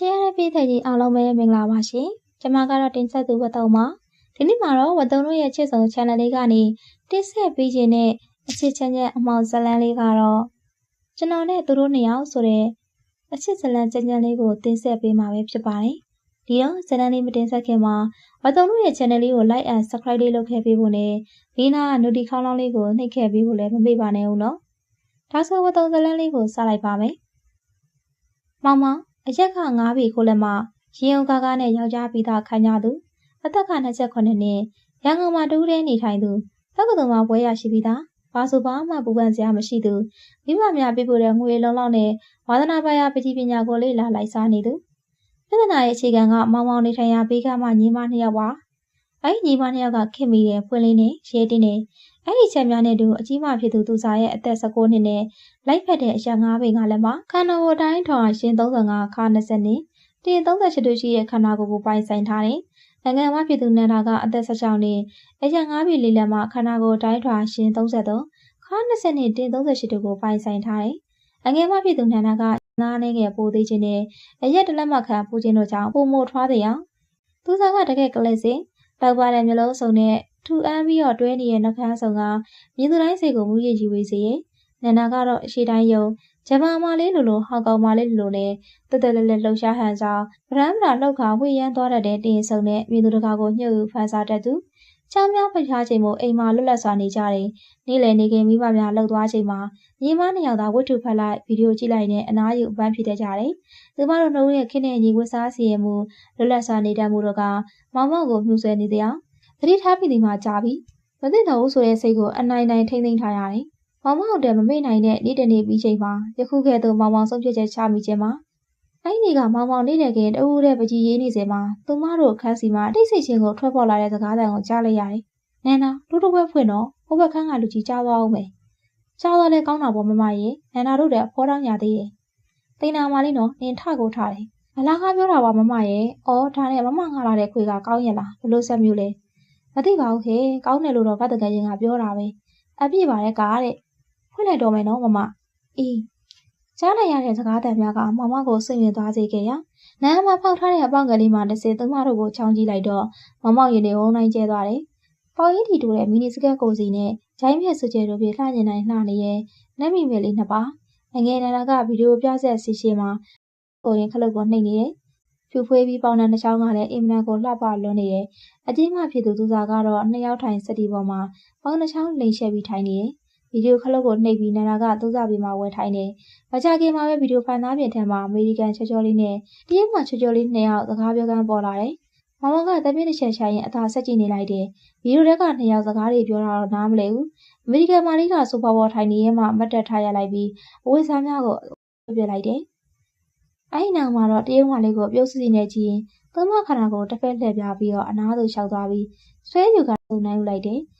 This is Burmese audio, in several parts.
ရှင်းရတဲ့ပြည်သက်ကြီးအားလုံးပဲမင်္ဂလာပါရှင်။ကျွန်မကတော့တင်ဆက်သူဝတ်တုံပါ။ဒီနေ့မှာတော့ဝတ်တုံတို့ရဲ့ချစ်ဆုံ channel လေးကနေတင်ဆက်ပေးခြင်းနဲ့အချစ်ချမ်းချမ်းအမောင်ဇလန်းလေးကတော့ကျွန်တော်နဲ့သူတို့နှစ်ယောက်ဆိုတဲ့အချစ်ဇလန်းချမ်းချမ်းလေးကိုတင်ဆက်ပေးမှာပဲဖြစ်ပါတယ်။ဒီတော့ဇလန်းလေးမတင်ဆက်ခင်မှာဝတ်တုံတို့ရဲ့ channel လေးကို like and subscribe လေးလုပ်ခဲ့ပေးဖို့နဲ့ဒီနာက notification ခေါင်းလောင်းလေးကိုနှိပ်ခဲ့ပေးဖို့လည်းမမေ့ပါနဲ့ဦးနော်။ဒါဆိုဝတ်တုံဇလန်းလေးကိုစလိုက်ပါမယ်။မောင်မောင် အရက်က9ပြီခိုးလက်မရင်ုံကားကားနဲ့ယောက်ျားပြီးသားခံကြသူအသက်က28နှစ်ရန်ကုန်မှာတူးတဲ့နေထိုင်သူတက္ကသိုလ်မှာဘွဲရရှိပြီးသားဘာဆိုဘာမှပူပန်စရာမရှိသူမိမများပြပို့တဲ့ငွေလုံးလောက်နဲ့ဝါသနာပါရပကြီးပညာကိုလေ့လာလိုက်စားနေသူပြဿနာရဲ့အခြေခံကမောင်မောင်နေထိုင်ရာဘေးကမှညီမနှစ်ယောက်ပါ အဲ့ဒီညီမနှစ်ယောက်ကခင်မိတဲ့ဖွင့်လေးနဲ့ရဲတင်းနဲ့အဲ့ဒီချက်များနဲ့တူအကြီးမဖြစ်သူသူစားရဲ့အသက်19နှစ်နဲ့လိုက်ဖက်တဲ့အရာ9ပိန်ကလည်းမခန္ဓာကိုယ်တိုင်းထောင်ရှင်35ခါ20နှစ်တင်38တို့ရှိရဲ့ခန္ဓာကိုယ်ကိုပိုင်ဆိုင်ထားတယ်။နိုင်ငံမဖြစ်သူနန္ဒာကအသက်16နှစ်အရာ9ပိလေးလက်မခန္ဓာကိုယ်တိုင်းထွာရှင်33ခါ20နှစ်တင်38တို့ကိုပိုင်ဆိုင်ထားတယ်။အငယ်မဖြစ်သူနန္ဒာကနားနေငယ်ပိုသေးခြင်းနဲ့အရက်တလက်မခံပူခြင်းတို့ကြောင့်ပုံမို့ထွားတဲ့အောင်သူစားကတကယ်ကလေးစင် တောက်ပါတဲ့မျိုးလုံးစုံနဲ့ထူအမ်းပြီးတော့တွဲနေတဲ့နှကန်းဆောင်ကမြင်းသူတိုင်းစိတ်ကိုမူရည်ကြည့်ဝေးစေရဲ့နန္ဒာကတော့အရှိတိုင်းယုံဂျပန်မာလေးလိုလိုဟောင်ကောင်မာလေးလိုလိုနဲ့တက်တက်လက်လက်လှုပ်ရှားဟန်ဆောင်ဗရန်ဗရာလောက်ခါဝှေ့ရမ်းသွားတတ်တဲ့တင်ဆုံနဲ့မြင်းသူတကာကိုညှို့ယူဖန်ဆာတတ်သူ ချောင်းများဖိထားချိန်မို့အိမ်မှာလွတ်လပ်စွာနေကြတယ်။နေ့လည်နေခင်မိဘများလှုပ်သွားချိန်မှာညီမနှစ်ယောက်သာဝတ္ထုဖတ်လိုက်ဗီဒီယိုကြည့်လိုက်နဲ့အနားယူအပန်းဖြစ်တတ်ကြတယ်။သူမတို့နှုတ်ရဲ့ခင်းတဲ့ညီဝတ်စားစီရမှုလွတ်လပ်စွာနေတတ်မှုတို့ကမောင်မောင်ကိုမြှူဆွဲနေတဲ့အသတိထားပြီးဒီမှာကြာပြီမသိတော့ဘူးဆိုတဲ့စိတ်ကိုအနိုင်နိုင်ထိမ့်သိမ်းထားရတယ်။မောင်မောင်တဲ့မမေ့နိုင်တဲ့နေ့တနေ့ပြီးချိန်မှာယခုကဲ့သို့မောင်မောင်ဆုံးဖြတ်ချက်ချမိခြင်းမှာ အဲ့ဒီကမောင်မောင်နေတဲ့ခင်တဦးတဲ့ပကြီးရေးနေစေမှာသူမတို့အခန်းစီမှာတိတ်ဆိတ်ချင်းကိုထွက်ပေါ်လာတဲ့စကားသံကိုကြားလိုက်ရတယ်။နန္ဒာလူတစ်ပွဲဖွင့်တော့ဟိုဘက်ခန်းကလူကြီးကြားသွားအောင်မယ်။ကြားသွားလဲကောင်းတာပေါ့မမရေနန္ဒာတို့တဲ့အဖော်တောင်းရသေးတယ်။တိန်နာမလေးနော်နင်ထကိုထားတယ်။အလားကားပြောတာပါမမရေ။အော်ဒါနဲ့မမငါလာတဲ့ခွေကကောင်းရဲ့လားဘလို့ဆက်မျိုးလဲ။မသိပါဘူးဟဲ့ကောင်းတယ်လို့တော့ဗတ်တကယ်ချင်းကပြောတာပဲ။အပြည့်ပါတဲ့ကားတဲ့။ဖွင့်လိုက်တော့မယ်နော်မမ။အေး ကြားလိုက်ရတဲ့စကားတန်များကမမကိုစိတ်ဝင်သွားစေခဲ့ရာနန်းမဖောက်ထားတဲ့အပေါက်ကလေးမှတစ်စေသူမတို့ကိုချောင်းကြည့်လိုက်တော့မမောင်ရင်တွေဝုန်းတိုင်းကျဲသွားတယ်။ပေါင်ရင်ထီတူတဲ့မီနီစကတ်ကိုစီနဲ့ဂျိုင်းမြက်စွချေတို့ပြေလှညင်တိုင်းလှနေရဲ့လက်မိမယ်လေးနှစ်ပါအငယ်နန္ဒာကဗီဒီယိုပြဆက်စီရှိမှာကိုရင်ခလုတ်ကိုနှိပ်နေတယ်။ဖြူဖွေးပြီးပေါင်နံတစ်ချောင်းကလည်းအင်မတန်ကိုလှပလွန်းနေတယ်။အကြီးမဖြစ်သူသူစားကတော့နှစ်ယောက်ထိုင်စက်တီပေါ်မှာပေါင်တစ်ချောင်းလိမ်ရှက်ပြီးထိုင်နေတယ်။ ဗီဒီယိုခလုတ်ကိုနှိပ်ပြီးနန္ဒာကသူစားပြီးမှဝယ်ထိုင်နေ။မကြခင်မှာပဲဗီဒီယိုဖိုင်သားပြင်ထက်မှာအမေရိကန်ချောချောလေးနဲ့တရုတ်မှချောချောလေးနှစ်ယောက်စကားပြောကန်းပေါ်လာတယ်။မမကတပြည့်တစ်ချက်ချရင်အသာဆက်ကြည့်နေလိုက်တယ်။ဗီဒီယိုထဲကနှစ်ယောက်စကားတွေပြောတာတော့နားမလည်ဘူး။အမေရိကန်မာလေးကဆိုဖာပေါ်ထိုင်နေရဲမှမတ်တက်ထားရလိုက်ပြီးအဝိစားများကိုပြပြလိုက်တယ်။အဲဒီနောက်မှာတော့တရုတ်မလေးကိုပြုတ်စီစီနဲ့ကြည့်ရင်သုံးမခန္ဓာကိုတစ်ဖက်လှည့်ပြပြီးတော့အနားသို့လျှောက်သွားပြီးဆွဲယူကစုံနိုင်လိုက်တယ်။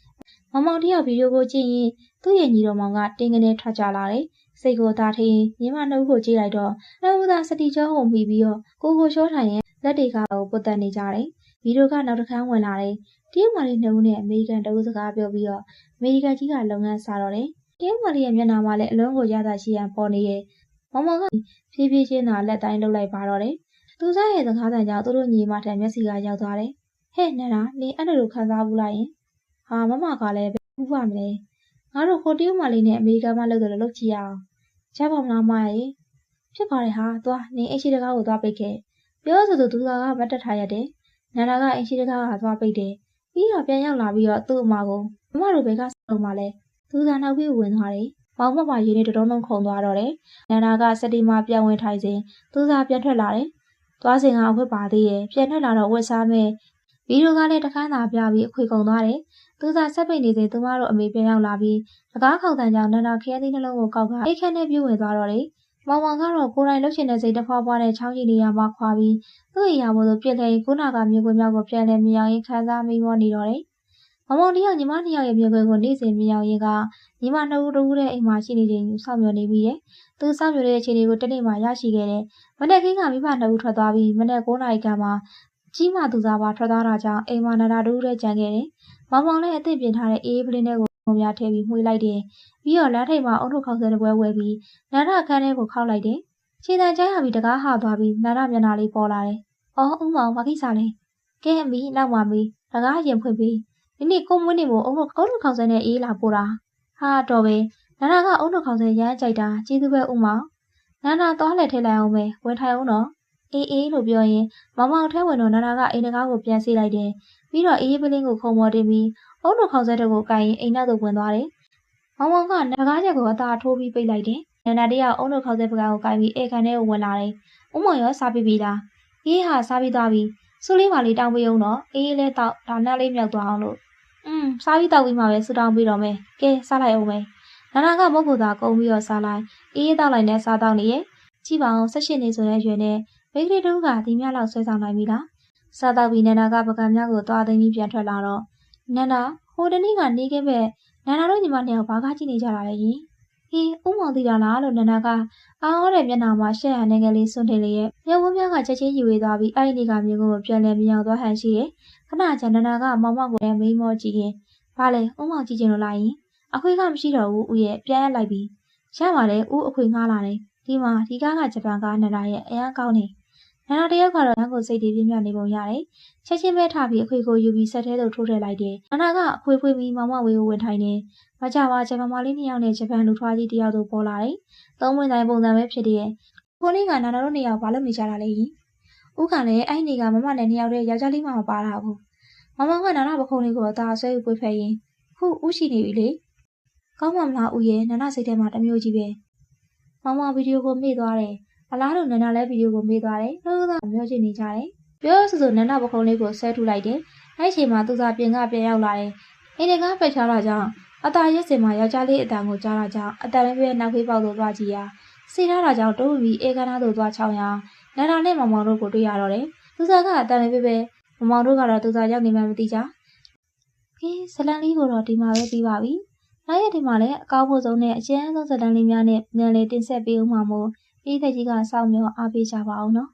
မမောင်တယောက်ဗီဒီယိုကိုကြည့်ရင်သူ့ရဲ့ညီတော်မောင်ကတင်းကနေထွက်ကြလာတယ်။စိတ်ကိုသာထင်းညီမနှုတ်ကိုကြည့်လိုက်တော့နှုတ်သားစတီကျောကိုမိပြီးတော့ကိုကိုရှောထိုင်ရဲ့လက်တွေကပုတ်တက်နေကြတယ်။ဗီဒီယိုကနောက်တစ်ခါဝင်လာတယ်။တရုတ်မလေးနှစ်ဦးနဲ့အမေရိကန်တဦးစကားပြောပြီးတော့အမေရိကန်ကြီးကလုပ်ငန်းစားတော့တယ်။တရုတ်မလေးရဲ့မျက်နှာမှာလည်းအလုံးကိုရတာရှိရန်ပေါ်နေရဲ့။မမောင်ကဖြည်းဖြည်းချင်းသာလက်တိုင်းလှုပ်လိုက်ပါတော့တယ်။သူစားရဲ့စကားတန်ကြောင့်သူတို့ညီမထံမျက်စိကရောက်သွားတယ်။ဟဲ့နန္ဒာနေအဲ့လိုခံစားဘူးလားယင်။ ဟာမမကလည်းဘယ်ဘူးပါမလဲ။ငါတို့ဟိုတရုတ်မလေးနဲ့အမေရိကန်မလုပ်တယ်လို့လုပ်ကြည့်ရအောင်။ချပါမလားမရေ။ဖြစ်ပါတယ်ဟာသွားနေအိတ်ရှိတကားကိုသွားပိတ်ခဲ့။ပြောဆိုသူသူကမတ်တက်ထားရတယ်။နန္ဒာကအိတ်ရှိတကားကသွားပိတ်တယ်။ပြီးတော့ပြန်ရောက်လာပြီးတော့သူ့အမကိုမမတို့ဘက်ကဆုံးမလဲ။သူကနောက်ပြီးဝင်သွားတယ်။မောင်မမရင်းနေတတုံးလုံးခုန်သွားတော့တယ်။နန္ဒာကစတီမာပြန်ဝင်ထိုင်စဉ်သူကပြန်ထွက်လာတယ်။သွားစဉ်ကအဝတ်ပါသေးရဲ့။ပြန်ထွက်လာတော့ဝတ်စားမဲ့ ဗီဒီယိုကလည်းတခန်းသာပြပြီးအခွေကုန်သွားတယ်။သူကဆက်ပိတ်နေစဉ်သူမတို့အမေပြန်ရောက်လာပြီးစကားခေါက်တန်ကြောင့်နန္ဒာခရဲသီးနှလုံးကိုကောက်ကအိတ်ခက်နဲ့ပြုတ်ဝင်သွားတော့တယ်။မောင်မောင်ကတော့ကိုယ်တိုင်လှုပ်ရှင်တဲ့စိတ်တစ်ဖွာဖွာနဲ့ချောင်းကြည့်နေရမှခွာပြီးသူ့အိမ်ယာပေါ်သို့ပြစ်လဲခုနကမြေခွေမြောက်ကိုပြန်လဲမြောင်ရင်ခံစားမိမောနေတော့တယ်။မောင်မောင်တယောက်ညီမနှစ်ယောက်ရဲ့မြေခွေကိုနေ့စဉ်မြောင်ရင်ကညီမနှစ်ဦးတဦးတဲ့အိမ်မှာရှိနေချိန်စောင့်မျှော်နေပြီးတယ်။သူစောင့်မျှော်တဲ့အချိန်တွေကိုတနေ့မှရရှိခဲ့တယ်။မနေ့ကင်းကမိဘနှစ်ဦးထွက်သွားပြီးမနေ့9နာရီကမှ ကြီးမှသူစားပါထွက်သွားတာကြောင့်အိမ်မှာနာတာတူးတဲ့ကြံခဲ့တယ်။မောင်မောင်လည်းအသင့်ပြင်ထားတဲ့အေးပလင်းတွေကိုုံများထည့်ပြီးမှွေလိုက်တယ်။ပြီးတော့လမ်းထိပ်မှာအုံထုတ်ခေါက်ဆဲတစ်ပွဲဝဲပြီးနန္ဒအခန်းထဲကိုခောက်လိုက်တယ်။ချခြေတံကြားရပြီးတကားဟသွားပြီးနာရမျက်နှာလေးပေါ်လာတယ်။အော်ဥမောင်ဘာကိစ္စလဲ။ကဲအမီနောက်ပါမီတကားရင်ဖွင့်ပြီးဒီနေ့ကိုမွေးနေမို့အုံတို့အုံတို့ခေါင်းဆဲနဲ့အေးလာပို့တာ။ဟာတော့ပဲနာနာကအုံတို့ခေါင်းဆဲရမ်းကြိုက်တာကျေးဇူးပဲဥမောင်။နာနာသွားလှည့်ထည့်လိုက်အောင်ပဲဝင်ထိုင်အောင်တော့ အေးအေးလို့ပြောရင်မောင်မောင်ထဲဝင်တော့နာနာကအိမ်တကားကိုပြန်ဆေးလိုက်တယ်။ပြီးတော့အေးပလင်းကိုခုံပေါ်တင်ပြီးအုံတို့ခေါင်းဆဲတဲ့ကိုကိုင်ရင်အိမ်နောက်သို့ဝင်သွားတယ်။မောင်မောင်ကနဂါးချက်ကိုအသာထိုးပြီးပိတ်လိုက်တယ်။နန္ဒာတယောက်အုံတို့ခေါင်းဆဲပကံကိုကိုင်ပြီးအေကန်ထဲကိုဝင်လာတယ်။ဥမောင်ရောစားပြီးပြီလား။အေးဟာစားပြီးသွားပြီ။ဆူလေးပါလေးတောင်းပေးအောင်တော့အေးလေးတော့ဒါနလေးမြောက်သွားအောင်လို့။อืมစားပြီးတောက်ပြီးမှပဲဆူတောင်းပြီးတော့မယ်။ကဲစားလိုက်အောင်မယ်။နာနာကမုတ်ဖို့သာကုန်းပြီးတော့စားလိုက်။အေးတောက်လိုက်နဲ့စားတောက်နေရဲ့။ကြည့်ပါအောင်၁၈နှစ်ဆိုတဲ့ရွယ်နဲ့ မိန်းကလေးတို့ကဒီမြလောက်ဆွဲဆောင်နိုင်ပြီလား။စားတောက်ပြီးနန္ဒာကပကံမြကိုသွားသိမ်းပြီးပြန်ထွက်လာတော့နန္ဒာဟိုတနေ့ကနေခဲ့ပဲနန္ဒာတို့ညီမနှစ်ယောက်ဘာကားကြည့်နေကြတာလဲယင်။ဟေးဥမောင်သိတာလားလို့နန္ဒာကအာဟောတဲ့မျက်နှာမှာရှက်ရနေကလေးစွန့်ထင်လျက်မျက်ဝန်းများကချက်ချင်းယူဝေးသွားပြီးအဲ့ဒီနေ့ကမျိုးကိုပြန်လဲမြောင်သွားဟန်ရှိရဲ့ခဏကြာနန္ဒာကမောင်မောင်ကိုလည်းမိမောကြည့်ရင်ဘာလဲဥမောင်ကြည့်ချင်လို့လားယင်အခွေကမရှိတော့ဘူးဦးရဲ့ပြန်ရလိုက်ပြီရပါလေဦးအခွေငှားလာတယ်ဒီမှာဒီကားကဂျပန်ကားနန္ဒာရဲ့အရန်ကောင်းနေ နန္ဒာတယောက်ကတော့လမ်းကိုစိတ်တည်ပြင်းပြနေပုံရတယ်ချက်ချင်းပဲထားပြီးအခွေကိုယူပြီးဆက်ထဲသို့ထိုးထည့်လိုက်တယ်နန္ဒာကအခွေဖွေးပြီးမောင်မောင်ဝေးကိုဝင်ထိုင်နေမကြပါဂျပန်မလေးနှစ်ယောက်နဲ့ဂျပန်လူထွားကြီးတယောက်တို့ပေါ်လာတယ်သုံးဝင်တိုင်းပုံစံပဲဖြစ်တဲ့ခိုးလေးကနာနာတို့နှစ်ယောက်ဘာလို့နေကြတာလဲယင်။ဦးကလည်းအဲ့နေကမမနဲ့နှစ်ယောက်တည်းယောက်ျားလေးမှမပါတာဘူး။မမကနာနာပခုံးလေးကိုအသာဆွဲယူပွေးဖက်ရင်ခုဦးရှိနေပြီလေ။ကောင်းမှမလားဦးရဲ့နာနာစိတ်ထဲမှာတမျိုးကြီးပဲ။မမဗီဒီယိုကိုမေ့သွားတယ်။ အလားတူနာနာလည်းဗီဒီယိုကိုမေ့သွားတယ်။လို့သာမျောချင်နေကြတယ်။ပြောဆိုဆိုနာနာပခုံးလေးကိုဆွဲထူလိုက်တယ်။အဲ့ချိန်မှာသူစားပြင်ကပြန်ရောက်လာတယ်။အိမ်ကပက်ချတာကြောင့်အသာရက်စင်မှာယောက်ျားလေးအတန်ကိုကြားတာကြောင့်အတန်လေးပဲနောက်ဖေးပေါက်လို့သွားကြည့်ရစိတ်ထားတာကြောင့်တိုးပြီးအေကနာတို့သွားချောင်းရနန္ဒာနဲ့မောင်မောင်တို့ကိုတွေ့ရတော့တယ်သူစားကအတန်လေးပဲပဲမောင်မောင်တို့ကတော့သူစားရောက်နေမှမသိကြကဲဇလန်လေးကိုတော့ဒီမှာပဲပြီးပါပြီနောက်ရက်ဒီမှာလည်းအကောင်းဖို့ဆုံးနဲ့အကျန်းဆုံးဇလန်လေးများနဲ့မြန်လေတင်ဆက်ပေးဦးမှာမို့ ပြည်သက်ကြီးကစောင့်မျှော်အားပေးကြပါအောင်နော်